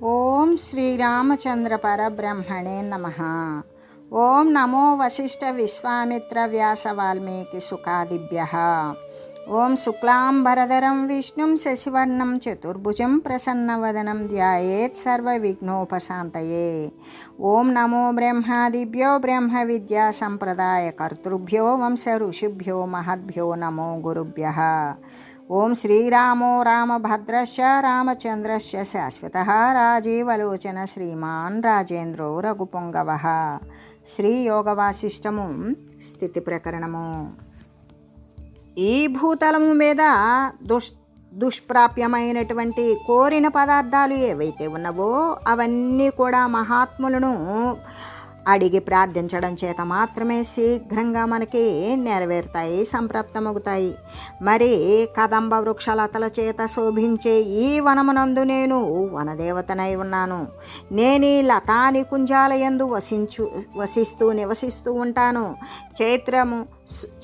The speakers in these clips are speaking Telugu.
ఓం శ్రీరామచంద్ర పరబ్రహ్మణే నమ ఓం నమో వశిష్ఠ విశ్వామిత్ర వ్యాస వాల్మీకి సుఖాదిభ్య ఓం శుక్లాంబరధరం విష్ణుం శశివర్ణం చతుర్భుజం ప్రసన్నవదనం ధ్యాయేత్ సర్వవిఘ్నోపశాంతయే ఓం నమో బ్రహ్మాదిభ్యో బ్రహ్మ విద్యా సంప్రదాయ కర్తృభ్యో వంశ ఋషిభ్యో మహద్భ్యో నమో గురుభ్య ఓం శ్రీరామో రామభద్రశ రామచంద్రశ శాశ్వత రాజీవలోచన శ్రీమాన్ రాజేంద్రో రఘుపొంగవ. శ్రీయోగవాసిష్టము స్థితి ప్రకరణము. ఈ భూతలము మీద దుష్ దుష్ప్రాప్యమైనటువంటి కోరిన పదార్థాలు ఏవైతే ఉన్నవో అవన్నీ కూడా మహాత్ములను అడిగి ప్రార్థించడం చేత మాత్రమే శీఘ్రంగా మనకి నెరవేరుతాయి సంప్రాప్తమవుతాయి మరి కదంబ వృక్షలతల చేత శోభించే ఈ వనమునందు నేను వనదేవతనై ఉన్నాను. నేను ఈ లతాని కుంజాలయందు వసించు వసిస్తూ నివసిస్తూ ఉంటాను. చైత్రము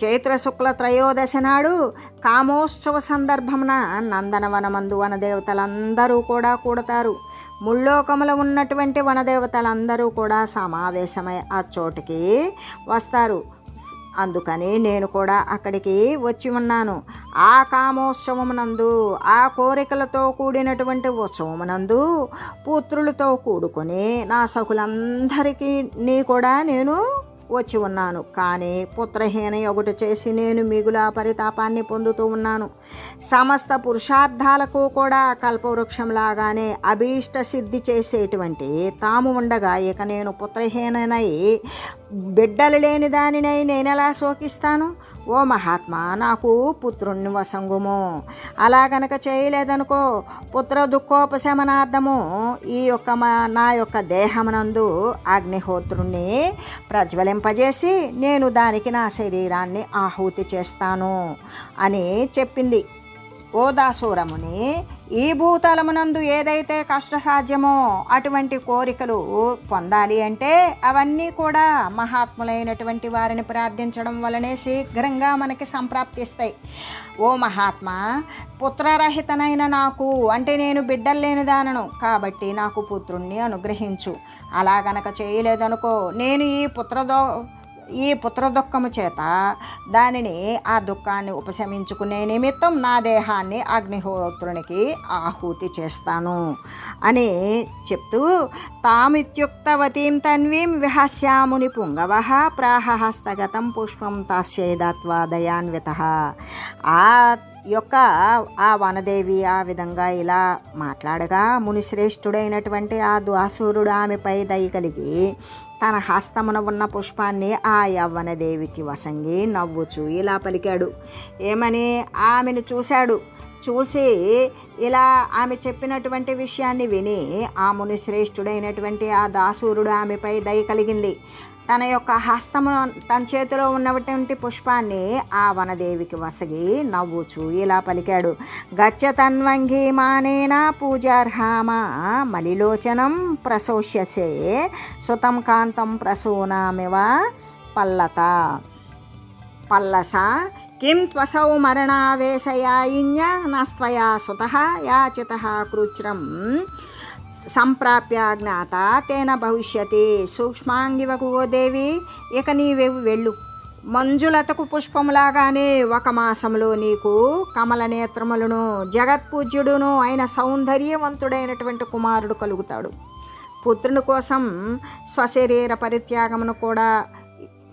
చైత్ర శుక్ల త్రయోదశి నాడు కామోత్సవ సందర్భమున నందనవనమందు వనదేవతలందరూ కూడా కూడతారు. ముల్లోకములో ఉన్నటువంటి వనదేవతలందరూ కూడా సమావేశమై ఆ చోటుకి వస్తారు. అందుకని నేను కూడా అక్కడికి వచ్చి ఉన్నాను. ఆ కామోత్సవమునందు ఆ కోరికలతో కూడినటువంటి ఉత్సవమునందు పుత్రులతో కూడుకొని నా సకులందరికీ నీ కూడా నేను వచ్చి ఉన్నాను. కానీ పుత్రహీన ఒకటి చేసి నేను మిగుల పరితాపాన్ని పొందుతూ ఉన్నాను. సమస్త పురుషార్థాలకు కూడా కల్పవృక్షంలాగానే అభీష్ట సిద్ధి చేసేటువంటి తాము ఉండగా ఇక నేను పుత్రహీననై బిడ్డలు లేని దానినై నేనెలా శోకిస్తాను? ఓ మహాత్మా నాకు పుత్రుణ్ణి వసంగుము. అలా గనక చేయలేదనుకో పుత్ర దుఃఖోపశమనార్థము ఈ యొక్క మా నా యొక్క దేహమునందు అగ్నిహోత్రుణ్ణి ప్రజ్వలింపజేసి నేను దానికి నా శరీరాన్ని ఆహుతి చేస్తాను అని చెప్పింది. ఓ దాసూరముని ఈ భూతలమునందు ఏదైతే కష్టసాధ్యమో అటువంటి కోరికలు పొందాలి అంటే అవన్నీ కూడా మహాత్ములైనటువంటి వారిని ప్రార్థించడం వలనే శీఘ్రంగా మనకి సంప్రాప్తిస్తాయి. ఓ మహాత్మా పుత్రరహితనైన నాకు అంటే నేను బిడ్డలు లేని దానను కాబట్టి నాకు పుత్రుణ్ణి అనుగ్రహించు. అలా గనక చేయలేదనుకో నేను ఈ పుత్రదో ఈ పుత్ర దుఃఖము చేత దానిని ఆ దుఃఖాన్ని ఉపశమించుకునే నిమిత్తం నా దేహాన్ని అగ్నిహోత్రునికి ఆహుతి చేస్తాను అని చెప్తూ తామిత్యుక్తవతీం తన్వీం విహస్యాముని పుంగవ ప్రాహహస్తగతం పుష్పం తాస్యేదత్వా దయాన్విత. ఆ యొక్క ఆ వనదేవి ఆ విధంగా ఇలా మాట్లాడగా మునిశ్రేష్ఠుడైనటువంటి ఆ ద్వాసూరుడు ఆమెపై దయ కలిగి తన హస్తమున ఉన్న పుష్పాన్ని ఆ యవ్వనదేవికి వసంగి నవ్వుచు ఇలా పలికాడు. ఏమని? ఆమెను చూశాడు. చూసి ఇలా ఆమె చెప్పినటువంటి విషయాన్ని విని ఆ మునిశ్రేష్ఠుడైనటువంటి ఆ దాసూరుడు ఆమెపై దయ కలిగింది. తన యొక్క హస్తము తన చేతిలో ఉన్నటువంటి పుష్పాన్ని ఆ వనదేవికి వసగి నవ్వుచు ఇలా పలికాడు. గచ్చ తన్వంగి మానేన పూజార్హామ మలిలోచనం ప్రశోష్యసే సుతం కాంతం ప్రసూనామివ పల్లత. పల్లస కిం త్వసౌ మరణావేశయాయిన్య నస్త్వయా సుత యాచిత కృచ్రం. సంప్రాప్య జ్ఞాత తేన భవిష్యతి. సూక్ష్మాంగివకు ఓ దేవి ఇక నీవేవి వెళ్ళు. మంజులతకు పుష్పములాగానే ఒక మాసంలో నీకు కమల నేత్రములను జగత్పూజ్యుడును అయిన సౌందర్యవంతుడైనటువంటి కుమారుడు కలుగుతాడు. పుత్రుని కోసం స్వశరీర పరిత్యాగమును కూడా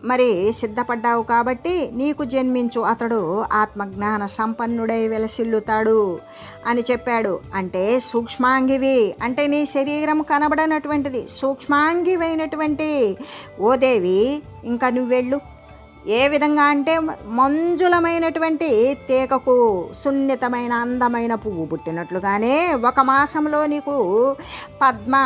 మరి సిద్ధపడ్డావు కాబట్టి నీకు జన్మించు అతడు ఆత్మజ్ఞాన సంపన్నుడై వెలసిల్లుతాడు అని చెప్పాడు. అంటే సూక్ష్మాంగివి. అంటే నీ శరీరం కనబడనటువంటిది. సూక్ష్మాంగివైనటువంటి ఓ దేవి ఇంకా నువ్వు వెళ్ళు ఏ విధంగా అంటే మంజులమైనటువంటి తీగకు సున్నితమైన అందమైన పువ్వు పుట్టినట్లుగానే ఒక మాసంలో నీకు పద్మ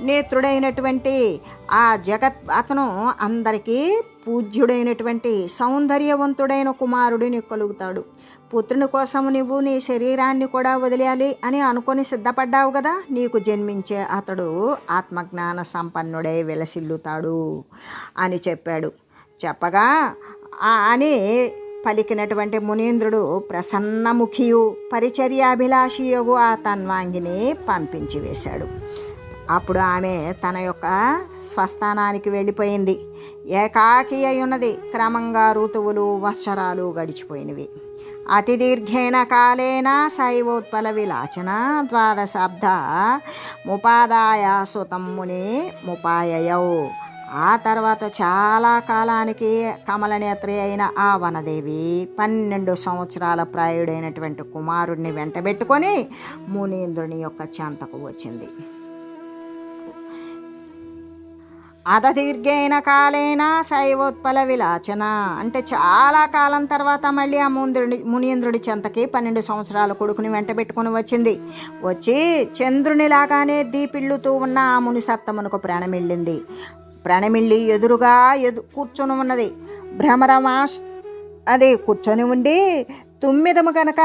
నేత్రుడైనటువంటి ఆ జగత్ అతను అందరికీ పూజ్యుడైనటువంటి సౌందర్యవంతుడైన కుమారుడు నీకు కలుగుతాడు. పుత్రుని కోసం నువ్వు నీ శరీరాన్ని కూడా వదిలేయాలి అని అనుకొని సిద్ధపడ్డావు కదా? నీకు జన్మించే అతడు ఆత్మజ్ఞాన సంపన్నుడై వెలసిల్లుతాడు అని చెప్పాడు. చెప్పగా అని పలికినటువంటి మునీంద్రుడు ప్రసన్నముఖియు పరిచర్యాభిలాషియగు ఆ తన్వాంగిని పంపించి వేశాడు. అప్పుడు ఆమె తన యొక్క స్వస్థానానికి వెళ్ళిపోయింది. ఏకాకి అయ్యున్నది. క్రమంగా ఋతువులు వత్సరాలు గడిచిపోయినవి. అతి దీర్ఘైన కాలేన శైవోత్పల విలాచన ద్వాదశాబ్ద ముపాదాయ సుతం ముని ముపాయయౌ. ఆ తర్వాత చాలా కాలానికి కమలనేత్రి అయిన ఆ వనదేవి పన్నెండు సంవత్సరాల ప్రాయుడైనటువంటి కుమారుడిని వెంటబెట్టుకొని మునీంద్రుని యొక్క చెంతకు వచ్చింది. అదదీర్ఘైన కాలేన శైవోత్పల విలాచన. అంటే చాలా కాలం తర్వాత మళ్ళీ ఆ ముందుడి మునీంద్రుడి చెంతకి పన్నెండు సంవత్సరాల కొడుకుని వెంట పెట్టుకుని వచ్చింది. వచ్చి చంద్రునిలాగానే దీపిళ్ళుతూ ఉన్న ఆ ముని సత్తమునకు ప్రాణమిళ్ళింది. ప్రాణమిళ్ళి ఎదురుగా ఎదు కూర్చొని ఉన్నది. భ్రమరమాస్ అదే కూర్చొని ఉండి తుమ్మిదము గనక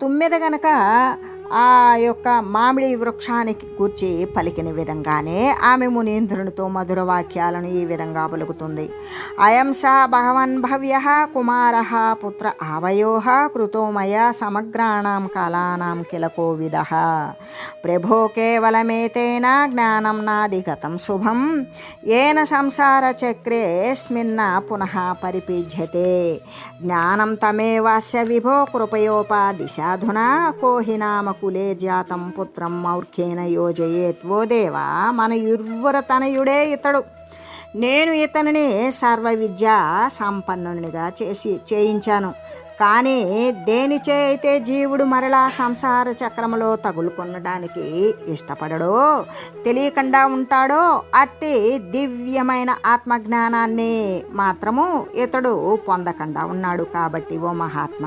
తుమ్మిద గనక ఆ యొక్క మామిడి వృక్షానికి కూర్చి పలికిన విధంగానే ఆమె మునీంద్రునితో మధుర వాక్యాలను ఈ విధంగా పలుకుతుంది. అయం స భగవన్ భవ్య కుమార పుత్ర ఆవయో కృతోమయ సమగ్రాణం కళానాం కిల కోవిద. ప్రభో కేవలమేతేన జ్ఞానం నాదిగతం శుభం. ఏన సంసార చక్రేస్మిన్న పునః పరిపీజ్యతే జ్ఞానం తమేవాస్య విభో కృపయోపాదిశాధునా కోహి నామ కులే జాతం పుత్రం మౌర్ఖేన యోజయేత్. ఓ దేవా మన ఇరువుర తనయుడే ఇతడు. నేను ఇతనిని సర్వ విద్యా సంపన్నునిగా చేసి చేయించాను. కానీ దేనిచే అయితే జీవుడు మరలా సంసార చక్రములో తగులుకొనడానికి ఇష్టపడడో తెలియకుండా ఉంటాడో అట్టి దివ్యమైన ఆత్మజ్ఞానాన్ని మాత్రము ఇతడు పొందకుండా ఉన్నాడు కాబట్టి ఓ మహాత్మ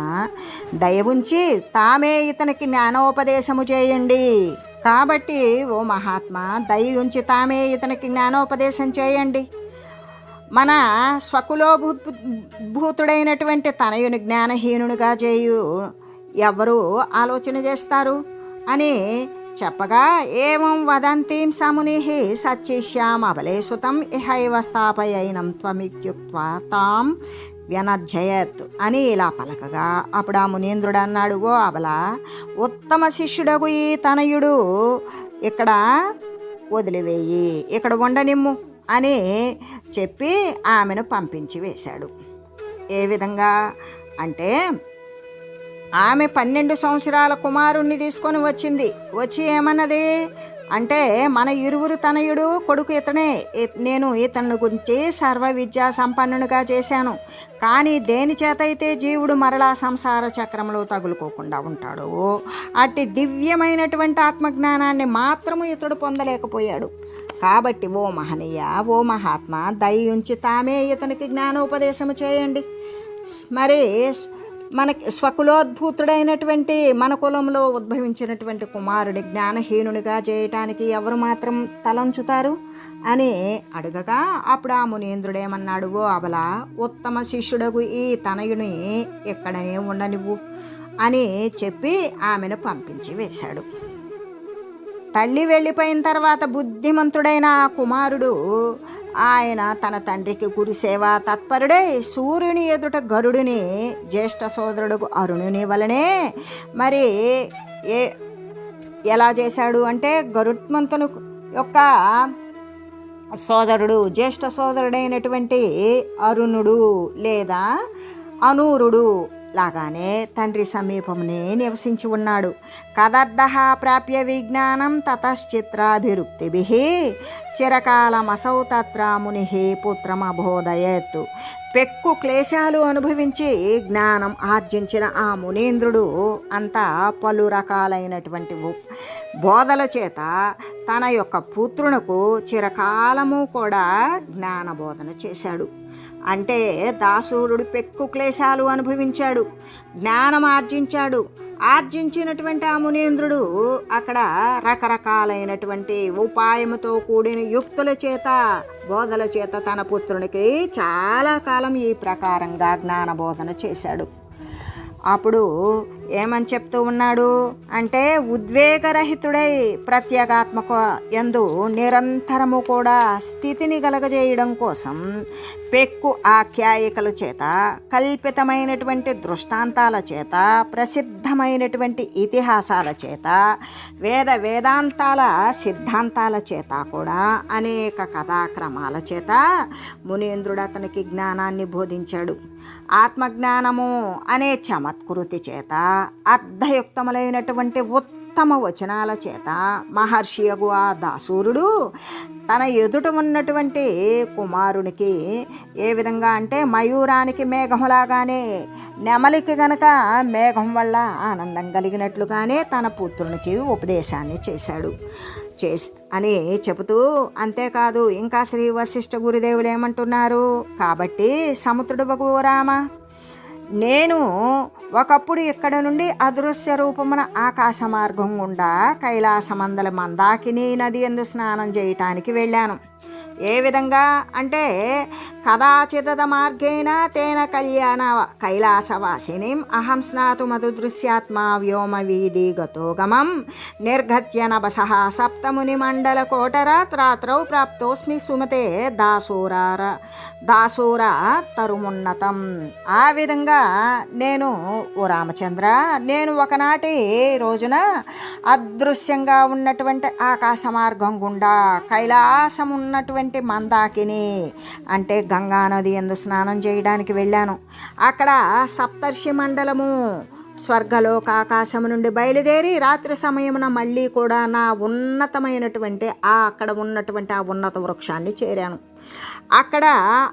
దయ ఉంచి తామే ఇతనికి జ్ఞానోపదేశము చేయండి. కాబట్టి ఓ మహాత్మ దయ ఉంచి తామే ఇతనికి జ్ఞానోపదేశం చేయండి. మన స్వకులో భూతుడైనటువంటి తనయుని జ్ఞానహీనునిగా చేయు ఎవరు ఆలోచన చేస్తారు అని చెప్పగా ఏమం వదంతీం సముని సచ్చిష్యాం అబలేసుతం ఇహైవ స్థాపయైనం త్వమిత్యుక్త్వా తాం వ్యనర్జయత్ అని ఇలా పలకగా అప్పుడు ఆ మునీంద్రుడు అన్నాడు ఓ అబల ఉత్తమ శిష్యుడగు ఈ తనయుడు ఇక్కడ వదిలివేయి ఇక్కడ ఉండనిమ్ము అని చెప్పి ఆమెను పంపించి వేశాడు. ఏ విధంగా? అంటే ఆమె పన్నెండు సంవత్సరాల కుమారుణ్ణి తీసుకొని వచ్చింది. వచ్చి ఏమన్నది? అంటే మన ఇరువురు తనయుడు కొడుకు ఇతనే. నేను ఇతను గురించి సర్వ విద్యా సంపన్నునిగా చేశాను. కానీ దేని చేత అయితే జీవుడు మరలా సంసార చక్రంలో తగులుకోకుండా ఉంటాడో అట్టి దివ్యమైనటువంటి ఆత్మజ్ఞానాన్ని మాత్రము ఇతడు పొందలేకపోయాడు. కాబట్టి ఓ మహనీయ ఓ మహాత్మ దయ ఉంచి తామే ఇతనికి జ్ఞానోపదేశము చేయండి. మరి మనకి స్వకులోద్భూతుడైనటువంటి మన కులంలో ఉద్భవించినటువంటి కుమారుడి జ్ఞానహీనునిగా చేయటానికి ఎవరు మాత్రం తలంచుతారు? అని అడగగా అప్పుడు ఆ మునీంద్రుడేమన్నాడు ఓ అబల ఉత్తమ శిష్యుడగు ఈ తనయుని ఎక్కడనే ఉండనివ్వు అని చెప్పి ఆమెను పంపించి వేశాడు. తల్లి వెళ్ళిపోయిన తర్వాత బుద్ధిమంతుడైన ఆ కుమారుడు ఆయన తన తండ్రికి గురుసేవ తత్పరుడై సూర్యుని ఎదుట గరుడిని జ్యేష్ఠ సోదరుడు అరుణుని వలనే మరి ఏ ఎలా చేశాడు అంటే గరుడ్మంతుని యొక్క సోదరుడు జ్యేష్ఠ సోదరుడైనటువంటి అరుణుడు లేదా అనూరుడు లాగానే తండ్రి సమీపమునే నివసించి ఉన్నాడు. కదర్థ ప్రాప్య విజ్ఞానం తతశ్చిత్రాభిరుక్తిభి. చిరకాలమసౌ తత్ర ముని పుత్రమబోధయత్ పెక్కు క్లేశాలు అనుభవించి జ్ఞానం ఆర్జించిన ఆ మునీంద్రుడు అంతా పలు రకాలైనటువంటి బోధల చేత తన యొక్క పుత్రునకు చిరకాలము కూడా జ్ఞానబోధన చేశాడు. అంటే దాసూరుడు పెక్కు క్లేశాలు అనుభవించాడు జ్ఞానం ఆర్జించాడు. ఆర్జించినటువంటి ఆ మునీంద్రుడు అక్కడ రకరకాలైనటువంటి ఉపాయముతో కూడిన యుక్తుల చేత బోధల చేత తన పుత్రునికి చాలా కాలం ఈ ప్రకారంగా జ్ఞాన బోధన చేశాడు. అప్పుడు ఏమని చెప్తూ ఉన్నాడు అంటే ఉద్వేగరహితుడై ప్రత్యేగాత్మక ఎందు నిరంతరము కూడా స్థితిని కలగజేయడం కోసం పెక్కు ఆఖ్యాయికల చేత కల్పితమైనటువంటి దృష్టాంతాల చేత ప్రసిద్ధమైనటువంటి ఇతిహాసాల చేత వేద వేదాంతాల సిద్ధాంతాల చేత కూడా అనేక కథాక్రమాల చేత మునీంద్రుడు అతనికి జ్ఞానాన్ని బోధించాడు. ఆత్మజ్ఞానము అనే చమత్కృతి చేత అర్ధయుక్తములైనటువంటి ఉత్తమ వచనాల చేత మహర్షియగు ఆ దాసూరుడు తన ఎదుట ఉన్నటువంటి కుమారునికి ఏ విధంగా అంటే మయూరానికి మేఘంలాగానే నెమలికి గనక మేఘం వల్ల ఆనందం కలిగినట్లుగానే తన పుత్రునికి ఉపదేశాన్ని చేశాడు. చేసి అని చెబుతూ అంతేకాదు ఇంకా శ్రీ వశిష్ఠ గురుదేవులు ఏమంటున్నారు? కాబట్టి సముద్రుడు రామ నేను ఒకప్పుడు ఇక్కడ నుండి అదృశ్య రూపమున ఆకాశ మార్గం గుండా కైలాసమందల మందాకిని నది ఎందు స్నానం చేయటానికి వెళ్ళాను. ఏ విధంగా అంటే కదాచిత మార్గేణ తేన కళ్యాణ కైలాసవాసినిం అహం స్నాతు మధుదృశ్యాత్మా వ్యోమ వీధి గతోగమం నిర్గత్య నభస సప్తముని మండల కోటరాత్రాత్రౌ ప్రాప్తోస్మి సుమతే దాసూరార దాసూర తరుమున్నతం. ఆ విధంగా నేను ఓ రామచంద్ర నేను ఒకనాటి రోజున అదృశ్యంగా ఉన్నటువంటి ఆకాశ మార్గం గుండా కైలాసం ఉన్నటువంటి మందాకిని అంటే గంగా నది ఎందు స్నానం చేయడానికి వెళ్ళాను. అక్కడ సప్తర్షి మండలము స్వర్గలోక ఆకాశము నుండి బయలుదేరి రాత్రి సమయమున మళ్ళీ కూడా నా ఉన్నతమైనటువంటి ఆ అక్కడ ఉన్నటువంటి ఆ ఉన్నత వృక్షాన్ని చేరాను. అక్కడ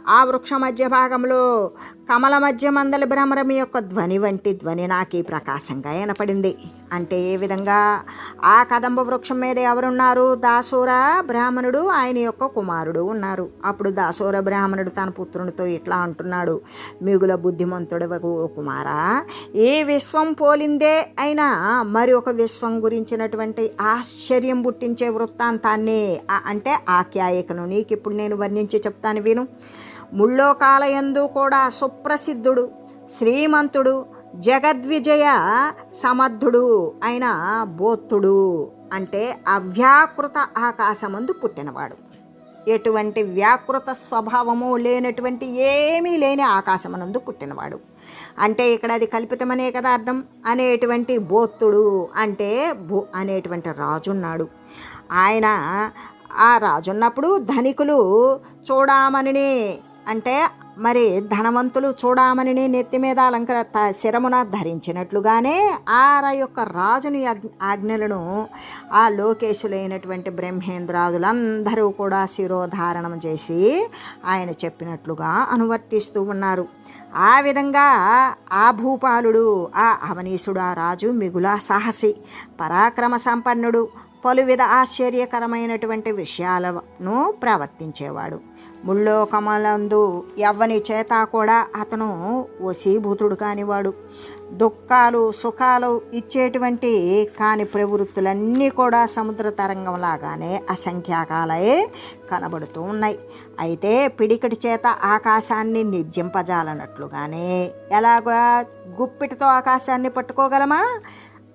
ఆ వృక్ష మధ్య భాగంలో కమల మధ్య మందల భ్రమరం యొక్క ధ్వని వంటి ధ్వని నాకు ఈ ప్రకాశంగా వినపడింది. అంటే ఏ విధంగా? ఆ కదంబ వృక్షం మీద ఎవరున్నారు? దాసూర బ్రాహ్మణుడు ఆయన యొక్క కుమారుడు ఉన్నారు. అప్పుడు దాసూర బ్రాహ్మణుడు తన పుత్రునితో ఇట్లా అంటున్నాడు. మిగుల బుద్ధిమంతుడు కుమారా ఏ విశ్వం పోలిందే అయినా మరి ఒక విశ్వం గురించినటువంటి ఆశ్చర్యం పుట్టించే వృత్తాంతాన్ని అంటే ఆఖ్యాయకను నీకు ఇప్పుడు నేను వర్ణించి చెప్తాను. విను. ముళ్ళోకాలయందు కూడా సుప్రసిద్ధుడు శ్రీమంతుడు జగద్విజయ సమర్థుడు అయిన బోత్తుడు అంటే అవ్యాకృత ఆకాశమందు పుట్టినవాడు. ఎటువంటి వ్యాకృత స్వభావము లేనటువంటి ఏమీ లేని ఆకాశమనందు పుట్టినవాడు. అంటే ఇక్కడ అది కల్పితమనే కదా అర్థం. అనేటువంటి బోత్తుడు అంటే భూ అనేటువంటి రాజున్నాడు. ఆయన ఆ రాజున్నప్పుడు ధనికులు చూడామని అంటే మరి ధనవంతులు చూడామని నెత్తి మీద అలంకర త- శిరమున ధరించినట్లుగానే ఆ యొక్క రాజుని ఆజ్ఞ- ఆజ్ఞలను ఆ లోకేశులైనటువంటి బ్రహ్మేంద్రాదులందరూ కూడా శిరోధారణం చేసి ఆయన చెప్పినట్లుగా అనువర్తిస్తూ ఉన్నారు. ఆ విధంగా ఆ భూపాలుడు ఆ అవనీసుడు ఆ రాజు మిగులా సాహసి పరాక్రమ సంపన్నుడు. పలువిధ ఆశ్చర్యకరమైనటువంటి విషయాలను ప్రవర్తించేవాడు. ముళ్ళోకమలందు ఎవ్వని చేత కూడా అతను వశీభూతుడు కానివాడు. దుఃఖాలు సుఖాలు ఇచ్చేటువంటి కాని ప్రవృత్తులన్నీ కూడా సముద్ర తరంగంలాగానే అసంఖ్యాకాలే కనబడుతూ ఉన్నాయి. అయితే పిడికిటి చేత ఆకాశాన్ని నిర్జింపజాలనట్లుగానే ఎలాగా గుప్పిటితో ఆకాశాన్ని పట్టుకోగలమా?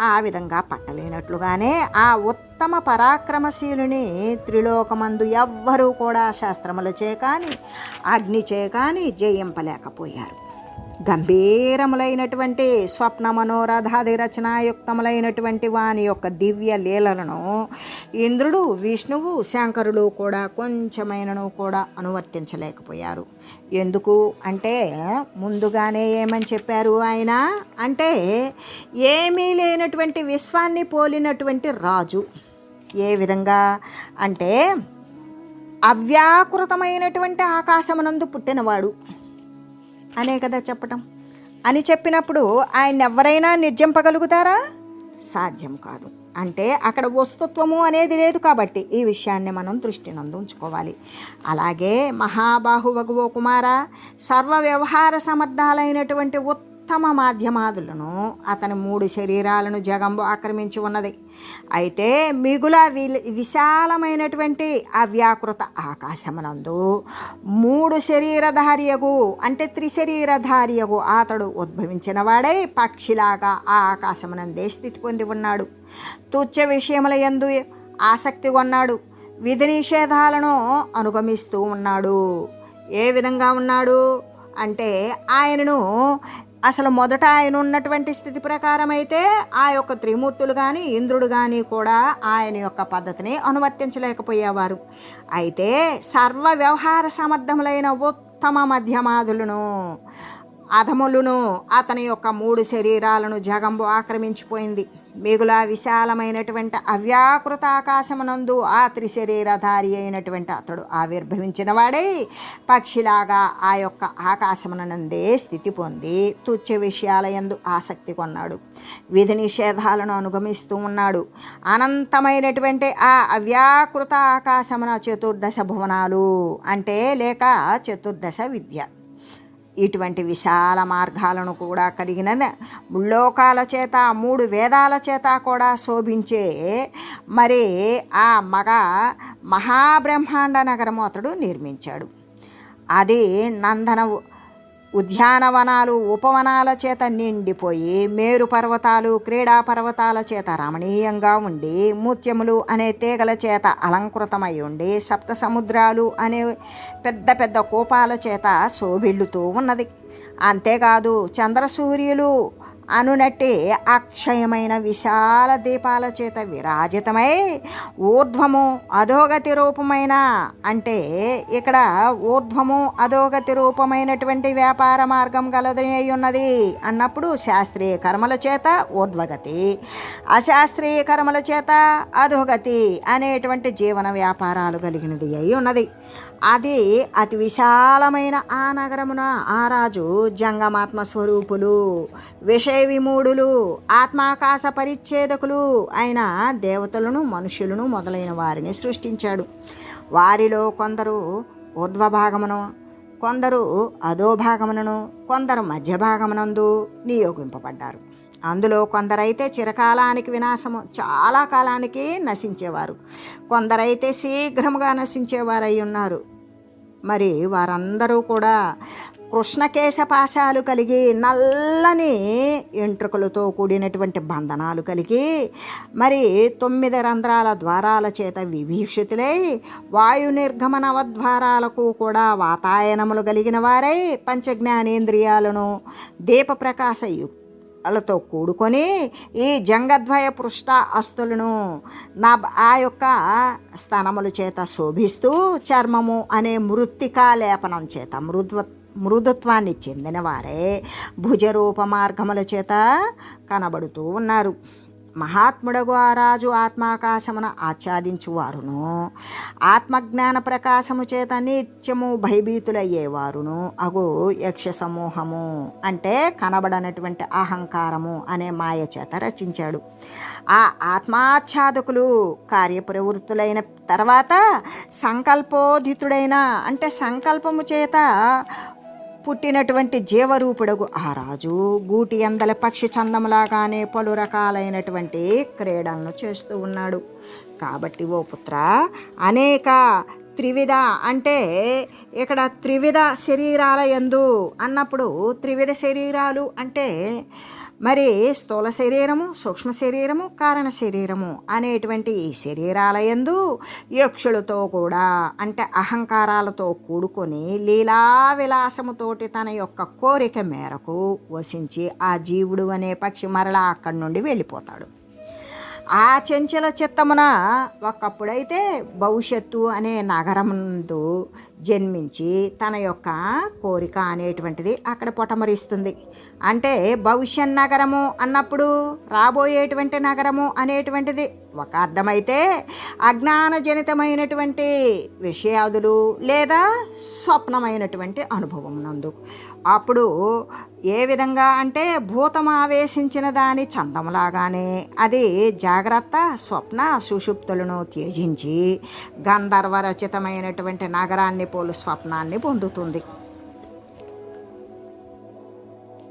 ఆ విధంగా పట్టలేనట్లుగానే ఆ ఉత్తమ పరాక్రమశీలుని త్రిలోకమందు ఎవ్వరూ కూడా శాస్త్రములచే కానీ అగ్నిచే కానీ జయింపలేకపోయారు. గంభీరములైనటువంటి స్వప్న మనోరథాది రచనాయుక్తములైనటువంటి వాని యొక్క దివ్య లీలలను ఇంద్రుడు విష్ణువు శంకరుడు కూడా కొంచెమైనను కూడా అనువర్తించలేకపోయారు. ఎందుకు అంటే ముందుగానే ఏమని చెప్పారు ఆయన? అంటే ఏమీ లేనటువంటి విశ్వాన్ని పోలినటువంటి రాజు. ఏ విధంగా? అంటే అవ్యాకృతమైనటువంటి ఆకాశమునందు పుట్టినవాడు. అనే కదా చెప్పటం. అని చెప్పినప్పుడు ఆయన ఎవరైనా నిర్జింపగలుగుతారా? సాధ్యం కాదు. అంటే అక్కడ వస్తుత్వము అనేది లేదు కాబట్టి ఈ విషయాన్ని మనం దృష్టి నందు ఉంచుకోవాలి. అలాగే మహాబాహువగువో కుమార సర్వ వ్యవహార సమర్థాలైనటువంటి ఉత్త ఉత్తమ మాధ్యమాదులను అతని మూడు శరీరాలను జగంబు ఆక్రమించి ఉన్నది. అయితే మిగుల వి- విశాలమైనటువంటి అవ్యాకృత ఆకాశమునందు మూడు శరీరధారియగు అంటే త్రిశరీరధారియగు అతడు ఉద్భవించిన వాడై పక్షిలాగా ఆ ఆకాశమునందే స్థితి పొంది ఉన్నాడు. తుచ్చ విషయముల ఎందు ఆసక్తి కొన్నాడు. విధి నిషేధాలను అనుగమిస్తూ ఉన్నాడు. ఏ విధంగా ఉన్నాడు? అంటే ఆయనను అసలు మొదట ఆయన ఉన్నటువంటి స్థితి ప్రకారం అయితే ఆ యొక్క త్రిమూర్తులు కానీ ఇంద్రుడు కానీ కూడా ఆయన యొక్క పద్ధతిని అనువర్తించలేకపోయేవారు. అయితే సర్వ వ్యవహార సమర్థములైన ఉత్తమ మధ్యమాదులను అధములను అతని యొక్క మూడు శరీరాలను జగంబు ఆక్రమించిపోయింది. మిగుల విశాలమైనటువంటి అవ్యాకృత ఆకాశమునందు ఆ త్రిశరీరధారి అయినటువంటి అతడు ఆవిర్భవించిన వాడై. పక్షిలాగా ఆ యొక్క ఆకాశమునందే స్థితి పొంది తుచ్చ విషయాలయందు ఆసక్తి కొన్నాడు. విధి నిషేధాలను అనుగమిస్తూ ఉన్నాడు. అనంతమైనటువంటి ఆ అవ్యాకృత ఆకాశమున చతుర్దశ భువనాలు అంటే లేక చతుర్దశ విద్య. ఇటువంటి విశాల మార్గాలను కూడా కలిగిన ముల్లోకాల చేత మూడు వేదాల చేత కూడా శోభించే మరి ఆ మగ మహాబ్రహ్మాండ నగరము అతడు నిర్మించాడు. అది నందనవు ఉద్యానవనాలు ఉపవనాల చేత నిండిపోయి మేరు పర్వతాలు క్రీడా పర్వతాల చేత రమణీయంగా ఉండి ముత్యములు అనే తీగల చేత అలంకృతమై ఉండి సప్త సముద్రాలు అనే పెద్ద పెద్ద కోపాల చేత శోభిల్లుతూ ఉన్నది. అంతేకాదు చంద్రసూర్యులు అనునట్టి అక్షయమైన విశాల దీపాల చేత విరాజితమై ఊర్ధ్వము అధోగతి రూపమైన అంటే ఇక్కడ ఊర్ధ్వము అధోగతి రూపమైనటువంటి వ్యాపార మార్గం గలదని అయి ఉన్నది అన్నప్పుడు శాస్త్రీయ కర్మల చేత ఊర్ధ్వగతి అశాస్త్రీయ కర్మల చేత అధోగతి అనేటువంటి జీవన వ్యాపారాలు కలిగినది అయి ఉన్నది. అది అతి విశాలమైన ఆ నగరమున ఆ రాజు జంగమాత్మ స్వరూపులు విషయ విమూఢులు ఆత్మాకాశ పరిచ్ఛేదకులు అయిన దేవతలను మనుషులను మొదలైన వారిని సృష్టించాడు. వారిలో కొందరు ఊర్ధ్వభాగమును కొందరు అధోభాగమునను కొందరు మధ్య భాగమునందు నియోగింపబడ్డారు. అందులో కొందరైతే చిరకాలానికి వినాశము చాలా కాలానికి నశించేవారు. కొందరైతే శీఘ్రముగా నశించేవారై ఉన్నారు. మరి వారందరూ కూడా కృష్ణకేశపాశాలు కలిగి నల్లని ఎంట్రుకలతో కూడినటువంటి బంధనాలు కలిగి మరి తొమ్మిది రంధ్రాల ద్వారాల చేత విభీషితులై వాయు నిర్గమన ద్వారాలకు కూడా వాతాయనములు కలిగిన వారై పంచజ్ఞానేంద్రియాలను దీపప్రకాశయు యుక్త కూడుకొని ఈ జంగద్వయ పృష్ట అస్తులను నా ఆ యొక్క స్థనముల చేత శోభిస్తూ చర్మము అనే మృత్తికా లేపనం చేత మృద్వ మృదుత్వాన్ని చెందిన వారే భుజరూప మార్గముల చేత కనబడుతూ ఉన్నారు. మహాత్ముడగు ఆ రాజు ఆత్మాకాశమున ఆచ్ఛాదించువారును. ఆత్మజ్ఞాన ప్రకాశము చేత నిత్యము భయభీతులయ్యేవారును. అగు యక్ష సమూహము అంటే కనబడనటువంటి అహంకారము అనే మాయ చేత రచించాడు. ఆ ఆత్మాచ్ఛాదకులు కార్యప్రవృత్తులైన తర్వాత సంకల్పోదితుడైన అంటే సంకల్పము చేత పుట్టినటువంటి జీవరూపుడగు ఆ రాజు గూటి అందల పక్షి చందములాగానే పలు రకాలైనటువంటి క్రీడలను చేస్తూ ఉన్నాడు. కాబట్టి ఓ పుత్ర అనేక త్రివిధ అంటే ఇక్కడ త్రివిధ శరీరాల ఎందు అన్నప్పుడు త్రివిధ శరీరాలు అంటే మరి స్థూల శరీరము సూక్ష్మ శరీరము కారణ శరీరము అనేటువంటి ఈ శరీరాల యందు యక్షులతో కూడా అంటే అహంకారాలతో కూడుకొని లీలా విలాసముతోటి తన యొక్క కోరిక మేరకు వసించి ఆ జీవుడు అనే పక్షి మరలా అక్కడి నుండి వెళ్ళిపోతాడు. ఆ చెంచల చిత్తమున ఒకప్పుడైతే భవిష్యత్తు అనే నగరముందు జన్మించి తన యొక్క కోరిక అనేటువంటిది అక్కడ పొటమరిస్తుంది. అంటే భవిష్యత్ నగరము అన్నప్పుడు రాబోయేటువంటి నగరము అనేటువంటిది ఒక అర్థమైతే అజ్ఞానజనితమైనటువంటి విషయాదులు లేదా స్వప్నమైనటువంటి అనుభవం నందు. అప్పుడు ఏ విధంగా అంటే భూతం ఆవేశించిన దాని చందంలాగానే అది జాగ్రత్త స్వప్న సుషుప్తులను త్యజించి గంధర్వరచితమైనటువంటి నగరాన్ని పోలు స్వప్నాన్ని పొందుతుంది.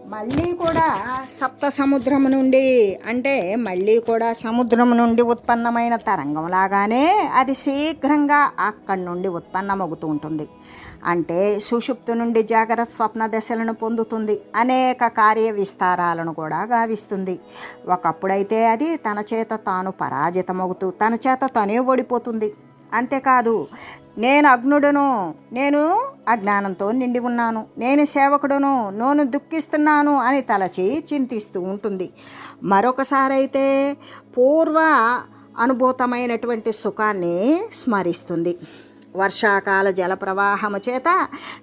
మళ్ళీ కూడా సప్త సముద్రం నుండి అంటే మళ్ళీ కూడా సముద్రం నుండి ఉత్పన్నమైన తరంగం లాగానే అది శీఘ్రంగా అక్కడి నుండి ఉత్పన్నమవుతూ ఉంటుంది. అంటే సుషుప్తు నుండి జాగ్రత్త స్వప్న దశలను పొందుతుంది. అనేక కార్య విస్తారాలను కూడా గావిస్తుంది. ఒకప్పుడైతే అది తన చేత తాను పరాజితమవుతూ తన చేత తనే ఓడిపోతుంది. అంతేకాదు నేను అగ్నుడును నేను అజ్ఞానంతో నిండి ఉన్నాను. నేను సేవకుడును నోను దుఃఖిస్తున్నాను అని తలచి చింతిస్తూ ఉంటుంది. మరొకసారి అయితే పూర్వ అనుభూతమైనటువంటి సుఖాన్ని స్మరిస్తుంది. వర్షాకాల జల ప్రవాహము చేత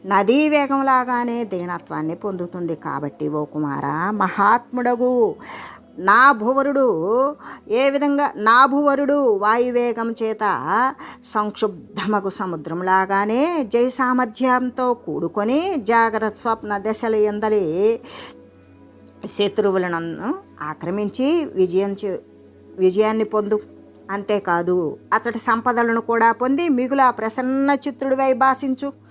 నదీ వేగంలాగానే దీనత్వాన్ని పొందుతుంది కాబట్టి ఓ కుమార మహాత్ముడగు నా భువరుడు ఏ విధంగా నా భువరుడు వాయువేగం చేత సంక్షుబ్ధమగు సముద్రంలాగానే జయ సామర్థ్యంతో కూడుకొని జాగ్రత్త స్వప్న దశల ఎందలి శత్రువులను ఆక్రమించి విజయం చే- విజయాన్ని పొందు అంతేకాదు అతడి సంపదలను కూడా పొంది మిగుల ప్రసన్న చిత్రుడివై భాషించు.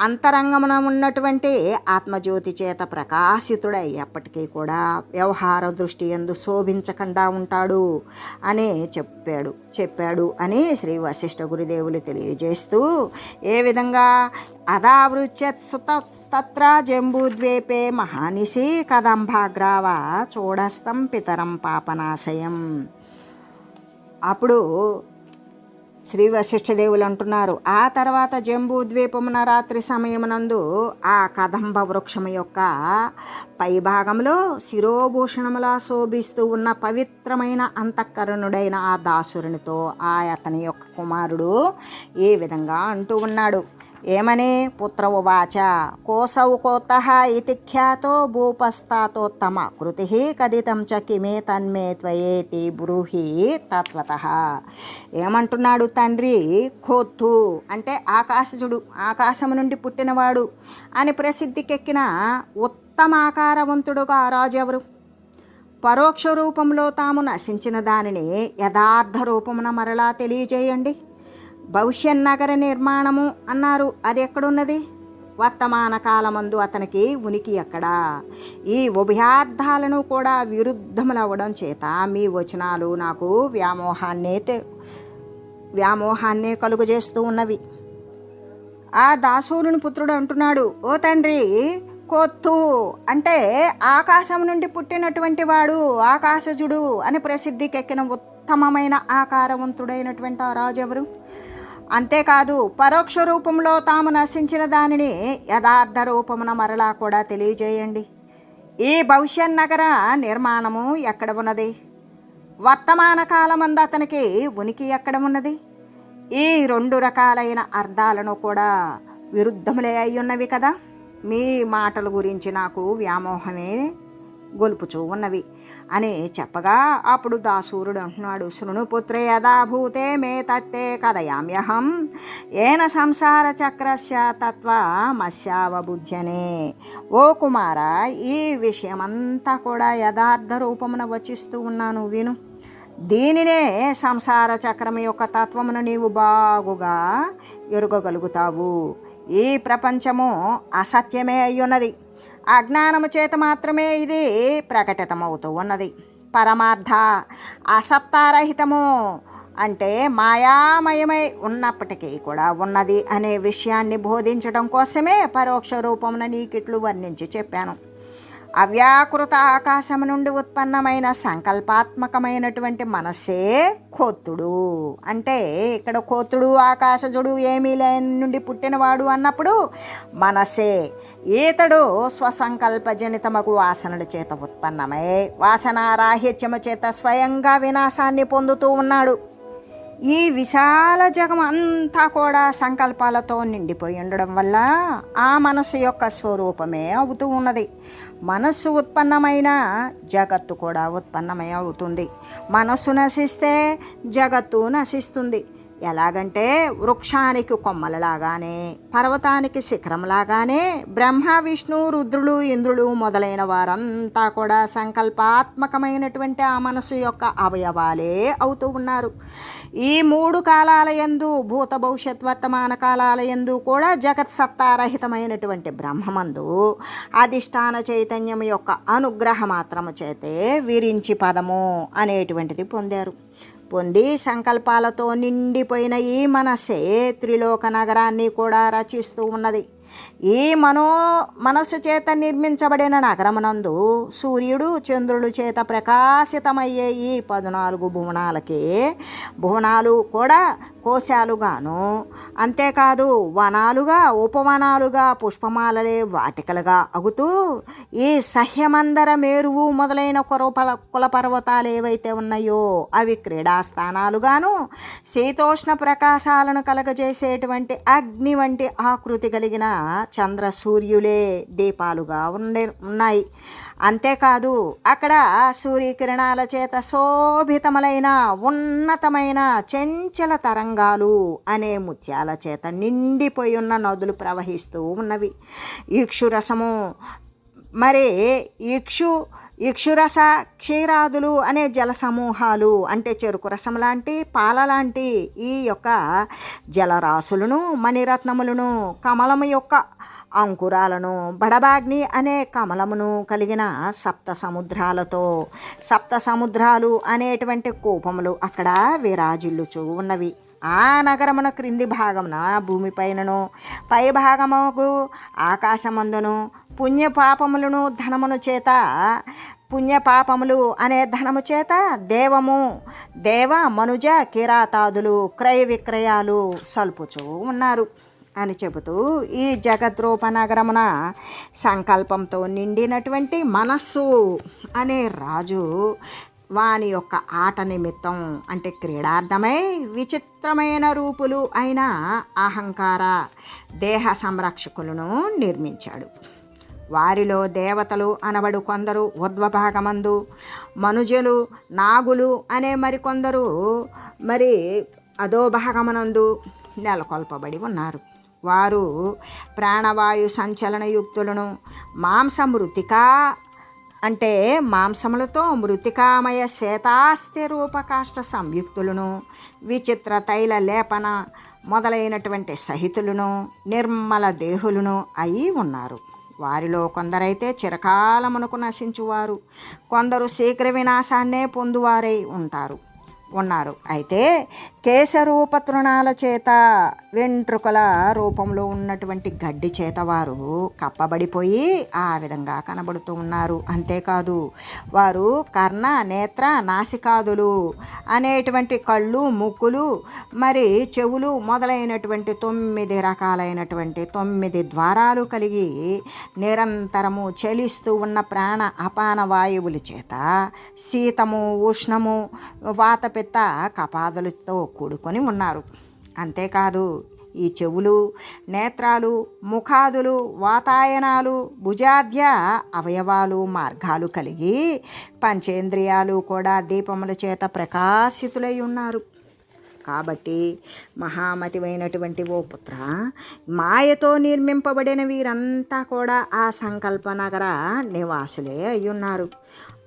అంతరంగమున ఉన్నటువంటి ఆత్మజ్యోతి చేత ప్రకాశితుడై ఎప్పటికీ కూడా వ్యవహార దృష్టి ఎందు శోభించకుండా ఉంటాడు అని చెప్పాడు. చెప్పాడు అని శ్రీ వశిష్ఠ గురుదేవులు తెలియజేస్తూ ఏ విధంగా అదావృత్యత్ సుత జంబూద్వీపే మహానిశి కదంభాగ్రావ చూడస్తం పితరం పాపనాశయం. అప్పుడు శ్రీ వశిష్ఠదేవులు అంటున్నారు ఆ తర్వాత జంబూ ద్వీపమున రాత్రి సమయమునందు ఆ కదంబ వృక్షము యొక్క పైభాగంలో శిరోభూషణములా శోభిస్తూ ఉన్న పవిత్రమైన అంతఃకరణుడైన ఆ దాసురునితో ఆ అతని యొక్క కుమారుడు ఏ విధంగా అంటూ ఉన్నాడు. ఏమని పుత్ర ఉవాచ? కోసౌ కోత ఇతి ఖ్యాతో భూపస్థాతోత్తమ కృతి కథితం చ కిమే తన్మే త్వయేతి బ్రూహి తత్వత. ఏమంటున్నాడు తండ్రి? కోత్తు. అంటే ఆకాశజుడు ఆకాశము నుండి పుట్టినవాడు అని ప్రసిద్ధికెక్కిన ఉత్తమాకారవంతుడుగా రాజు ఎవరు? పరోక్ష రూపంలో తాము నశించిన దానిని యథార్థ రూపమున మరలా తెలియజేయండి. భవిష్యత్ నగర నిర్మాణము అన్నారు. అది ఎక్కడున్నది? వర్తమాన కాలమందు అతనికి ఉనికి ఎక్కడా? ఈ ఉభయార్థాలను కూడా విరుద్ధములవ్వడం చేత మీ వచనాలు నాకు వ్యామోహాన్నే తె- వ్యామోహాన్నే కలుగజేస్తూ ఉన్నవి. ఆ దాసూరుని పుత్రుడు అంటున్నాడు ఓ తండ్రి కొత్తు అంటే ఆకాశం నుండి పుట్టినటువంటి వాడు ఆకాశజుడు అని ప్రసిద్ధికెక్కిన ఉత్తమమైన ఆకారవంతుడైనటువంటి ఆ రాజు ఎవరు అంతేకాదు పరోక్ష రూపంలో తాము నశించిన దానిని యథార్థ రూపమున మరలా కూడా తెలియజేయండి. ఈ భవిష్యత్ నగర నిర్మాణము ఎక్కడ ఉన్నది? వర్తమాన కాలమందు అతనికి ఉనికి ఎక్కడ ఉన్నది? ఈ రెండు రకాలైన అర్థాలను కూడా విరుద్ధములే అయి ఉన్నవి కదా? మీ మాటల గురించి నాకు వ్యామోహమే గొలుపుచూ ఉన్నవి. అని చెప్పగా అప్పుడు దాసూరుడు అంటున్నాడు శృణుపుత్రే యథాభూతే మే తత్తే కథయామ్యహం. ఏన సంసార చక్రస్య తత్వ మత్స్యావబుద్ధ్యనే ఓ కుమార ఈ విషయమంతా కూడా యథార్థ రూపమున వచిస్తూ ఉన్నాను విను. దీనినే సంసార చక్రం యొక్క తత్వమును నీవు బాగుగా ఎరుగగలుగుతావు. ఈ ప్రపంచము అసత్యమే అయ్యున్నది. అజ్ఞానము చేత మాత్రమే ఇది ప్రకటితమవుతూ ఉన్నది. పరమార్థ అసత్తారహితము అంటే మాయామయమై ఉన్నప్పటికీ కూడా ఉన్నది అనే విషయాన్ని బోధించడం కోసమే పరోక్ష రూపమున నీకిట్లు వర్ణించి చెప్పాను. అవ్యాకృత ఆకాశము నుండి ఉత్పన్నమైన సంకల్పాత్మకమైనటువంటి మనస్సే కోతుడు. అంటే ఇక్కడ కోతుడు ఆకాశజుడు ఏమీ లేని నుండి పుట్టినవాడు అన్నప్పుడు మనసే ఈతడు స్వసంకల్పజనితమగు వాసనల చేత ఉత్పన్నమై వాసనారాహిత్యము చేత స్వయంగా వినాశాన్ని పొందుతూ ఉన్నాడు. ఈ విశాల జగం అంతా కూడా సంకల్పాలతో నిండిపోయి ఉండడం వల్ల ఆ మనసు యొక్క స్వరూపమే అవుతూ ఉన్నది. మనస్సు ఉత్పన్నమైన జగత్తు కూడా ఉత్పన్నమై అవుతుంది. మనస్సు నశిస్తే జగత్తు నశిస్తుంది. ఎలాగంటే వృక్షానికి కొమ్మలలాగానే పర్వతానికి శిఖరంలాగానే బ్రహ్మ విష్ణు రుద్రులు ఇంద్రులు మొదలైన వారంతా కూడా సంకల్పాత్మకమైనటువంటి ఆ మనసు యొక్క అవయవాలే అవుతూ ఉన్నారు. ఈ మూడు కాలాల యందు భూత భవిష్యత్ వర్తమాన కాలాల యందు కూడా జగత్ సత్తారహితమైనటువంటి బ్రహ్మమందు అధిష్టాన చైతన్యం యొక్క అనుగ్రహ మాత్రము చేతే విరించి పదము అనేటువంటిది పొందారు. పొంది సంకల్పాలతో నిండిపోయిన ఈ మనసే త్రిలోక నగరాన్ని కూడా రచిస్తూ ఉన్నది. ఈ మనో మనస్సు చేత నిర్మించబడిన నగరమునందు సూర్యుడు చంద్రుడు చేత ప్రకాశితమయ్యే ఈ పద్నాలుగు భువనాలకి భువనాలు కూడా కోశాలుగాను. అంతేకాదు వనాలుగా ఉపవనాలుగా పుష్పమాలలే వాటికలుగా అగుతూ ఈ సహ్యమందర మేరువు మొదలైన కురపల కుల పర్వతాలు ఏవైతే ఉన్నాయో అవి క్రీడాస్థానాలుగాను శీతోష్ణ ప్రకాశాలను కలగజేసేటువంటి అగ్ని వంటి ఆకృతి కలిగిన చంద్ర సూర్యులే దీపాలుగా ఉండే ఉన్నాయి. అంతేకాదు అక్కడ సూర్యకిరణాల చేత శోభితములైన ఉన్నతమైన చెంచల తరంగాలు అనే ముత్యాల చేత నిండిపోయి ఉన్న నదులు ప్రవహిస్తూ ఉన్నవి. ఇక్షురసము మరి ఇక్షు ఇక్షురస క్షీరాదులు అనే జల సమూహాలు అంటే చెరుకు రసం లాంటి పాల లాంటి ఈ యొక్క జలరాశులను మణిరత్నములను కమలము యొక్క అంకురాలను బడబాగ్ని అనే కమలమును కలిగిన సప్త సముద్రాలతో సప్త సముద్రాలు అనేటువంటి కూపములు అక్కడ విరాజిల్లుచూ ఉన్నవి. ఆ నగరమున క్రింది భాగమున భూమిపైనను పై భాగముకు ఆకాశమందును పుణ్యపాపములను ధనమును చేత పుణ్యపాపములు అనే ధనము చేత దేవము దేవ మనుజ కిరాతాదులు క్రయ విక్రయాలు సల్పుచూ ఉన్నారు అని చెబుతూ ఈ జగద్రూప నగరమున సంకల్పంతో నిండినటువంటి మనస్సు అనే రాజు వాని యొక్క ఆట నిమిత్తం అంటే క్రీడార్థమై విచిత్రమైన రూపులు అయిన అహంకార దేహ సంరక్షకులను నిర్మించాడు. వారిలో దేవతలు అనబడు కొందరు ఉద్వభాగమందు మనుజులు నాగులు అనే మరికొందరు మరి అధోభాగమనందు నెలకొల్పబడి ఉన్నారు. వారు ప్రాణవాయు సంచలన యుక్తులను మాంసమృతిక అంటే మాంసములతో మృతికామయ శ్వేతాస్తి రూపకాష్ట సంయుక్తులను విచిత్ర తైల లేపన మొదలైనటువంటి సహితులను నిర్మల దేహులను అయి ఉన్నారు. వారిలో కొందరైతే చిరకాలమునకు నశించువారు. కొందరు శీఘ్ర వినాశాన్నే పొందువారై ఉంటారు. ఉన్నారు. అయితే కేశరూప తృణాల చేత వెంట్రుకల రూపంలో ఉన్నటువంటి గడ్డి చేత వారు కప్పబడిపోయి ఆ విధంగా కనబడుతూ ఉన్నారు. అంతేకాదు వారు కర్ణ నేత్ర నాసికాదులు అనేటువంటి కళ్ళు ముక్కులు మరి చెవులు మొదలైనటువంటి తొమ్మిది రకాలైనటువంటి తొమ్మిది ద్వారాలు కలిగి నిరంతరము చలిస్తూ ఉన్న ప్రాణ అపాన వాయువుల చేత శీతము ఉష్ణము వాతపిత్త కపాదులతో కూడుకొని ఉన్నారు. అంతేకాదు ఈ చెవులు నేత్రాలు ముఖాదులు వాతాయనాలు భుజాద్య అవయవాలు మార్గాలు కలిగి పంచేంద్రియాలు కూడా దీపముల చేత ప్రకాశితులై ఉన్నారు. కాబట్టి మహామతివైనటువంటి ఓ పుత్ర మాయతో నిర్మింపబడిన వీరంతా కూడా ఆ సంకల్ప నగర నివాసులే అయ్యున్నారు.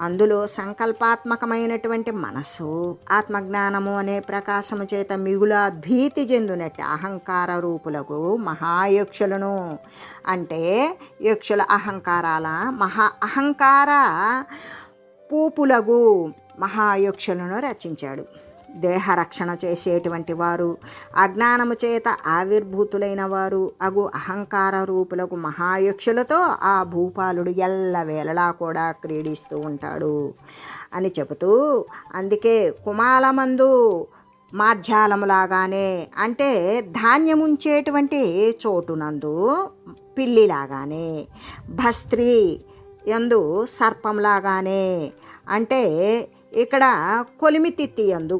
అందులో సంకల్పాత్మకమైనటువంటి మనస్సు ఆత్మజ్ఞానము అనే ప్రకాశము చేత మిగుల భీతి చెందినట్టు అహంకార రూపులకు మహాయక్షులను. అంటే యక్షుల అహంకారాల మహా అహంకార పూపులగు మహాయక్షులను రచించాడు. దేహరక్షణ చేసేటువంటి వారు అజ్ఞానము చేత ఆవిర్భూతులైన వారు అగు అహంకార రూపులకు మహాయక్షులతో ఆ భూపాలుడు ఎల్లవేళలా కూడా క్రీడిస్తూ ఉంటాడు అని చెబుతూ అందుకే కుమాలమందు మార్జాలములాగానే అంటే ధాన్యముంచేటువంటి చోటునందు పిల్లిలాగానే భస్త్రి యందు సర్పంలాగానే అంటే ఇక్కడ కొలిమితిత్తి యందు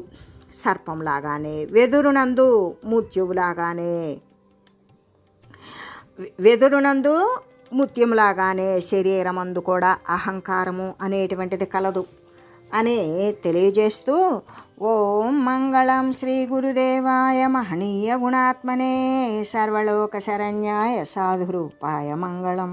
సర్పంలాగానే వెదురునందు ముత్యువులాగానే వెదురునందు ముత్యంలాగానే శరీరమందు కూడా అహంకారము అనేటువంటిది కలదు అని తెలియజేస్తూ ఓం మంగళం శ్రీ గురుదేవాయ మహనీయ గుణాత్మనే సర్వలోక శరణ్యాయ సాధురూపాయ మంగళం.